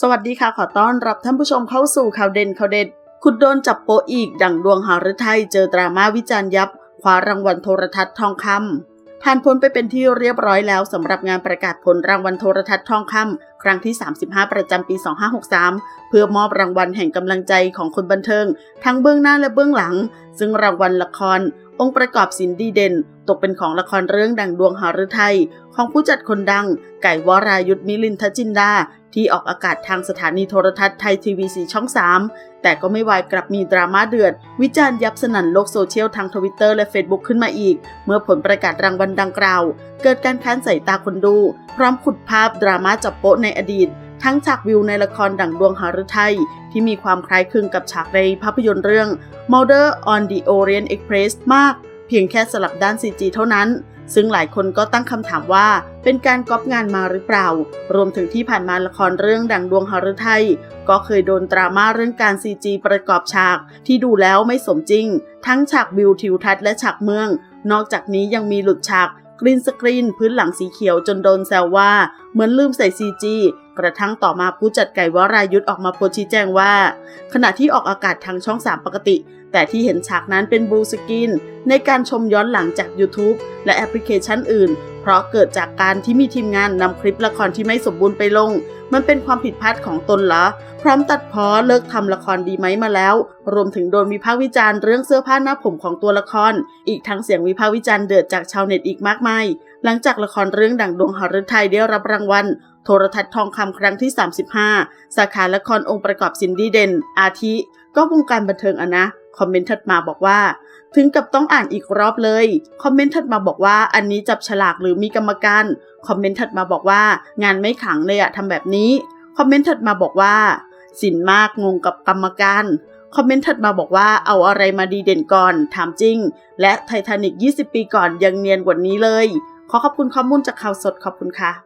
สวัสดีค่ะ ขอต้อนรับท่านผู้ชมเข้าสู่ข่าวเด่นข่าวเด็ดคุณโดนจับโปอีก ดั่งดวงหาฤทัยเจอดราม่าวิจารณ์ยับคว้ารางวัลโทรทัศน์ทองคำผ่านพ้นไปเป็นที่เรียบร้อยแล้วสำหรับงานประกาศผลรางวัลโทรทัศน์ทองคำครั้งที่ 35 ประจำปี 2563 เพื่อมอบรางวัลแห่งกำลังใจของคนบันเทิง ทั้งเบื้องหน้าและเบื้องหลัง ซึ่งรางวัลละคร องค์ประกอบสินดีเด่น ตกเป็นของละครเรื่องดังดวงหฤทัยของผู้จัดคนดัง ไก่วรายุทธมิลินทจินดา ที่ออกอากาศทางสถานีโทรทัศน์ไทยทีวีสีช่อง 3 แต่ก็ไม่วายกลับมีดราม่าเดือด วิจารณ์ยับสนั่นโลกโซเชียลทางทวิตเตอร์และ Facebook ขึ้นมาอีก เมื่อผลประกาศรางวัลดังกล่าว เกิดการค้านสายตาคนดู พร้อมขุดภาพดราม่าจับโปะในอดีต ทั้งฉากวิวในละครดั่งดวงหฤทัยที่มีความคล้ายคลึงกับฉากในภาพยนตร์เรื่อง Murder on the Orient Express มาก เพียงแค่สลับด้าน CG เท่านั้น ซึ่งหลายคนก็ตั้งคำถามว่าเป็นการก๊อปงานมาหรือเปล่า รวมถึงที่ผ่านมาละครเรื่องดังดวงหฤทัยก็เคยโดนดราม่าเรื่องการ CG ประกอบฉาก ที่ดูแล้วไม่สมจริง ทั้งฉากวิวทิวทัศน์และฉากเมือง นอกจากนี้ยังมีหลุดฉาก กรีนสกรีนพื้นหลังสีเขียวจนโดนแซวว่า เหมือนลืมใส่ CG กระทั่งต่อมาผู้จัดไก่วรายุทธออกมาโพสชี้แจงว่า ขณะที่ออกอากาศทางช่อง 3 ปกติ แต่ที่เห็นฉากนั้นเป็นบลูสกรีนในการชมย้อนหลังจาก YouTube และแอปพลิเคชันอื่น เพราะเกิดจากการที่มีทีมงานนำคลิปละครที่ไม่สมบูรณ์ไปลง มันเป็นความผิดพลาดของตนเหรอ พร้อมตัดพ้อเลิกทำละครดีไหมมาแล้ว รวมถึงโดนวิพากษ์วิจารณ์เรื่องเสื้อผ้าหน้าผมของตัวละคร อีกทั้งเสียงวิพากษ์วิจารณ์เดือดจากชาวเน็ตอีกมากมาย หลังจากละครเรื่องดั่งดวงหฤทัยได้รับรางวัลโทรทัศน์ทองคำครั้งที่ 35 สาขาละครองค์ประกอบสินดีเด่นอาทิ ก็วงการบันเทิงอะนะ คอมเมนต์ถัดมาบอกว่า ถึงกับต้องอ่านอีกรอบเลย คอมเมนต์ถัดมาบอกว่า อันนี้จับฉลากหรือมีกรรมการ คอมเมนต์ถัดมาบอกว่า งานไม่ขังเลยอะทำแบบนี้ คอมเมนต์ถัดมาบอกว่า สินมากงงกับกรรมการ คอมเมนต์ถัดมาบอกว่าเอาอะไรมาดีเด่นก่อน ถามจริง และไททานิก 20 ปีก่อนยังเนียนกว่านี้เลย ขอขอบคุณข้อมูลจากข่าวสดขอบคุณค่ะ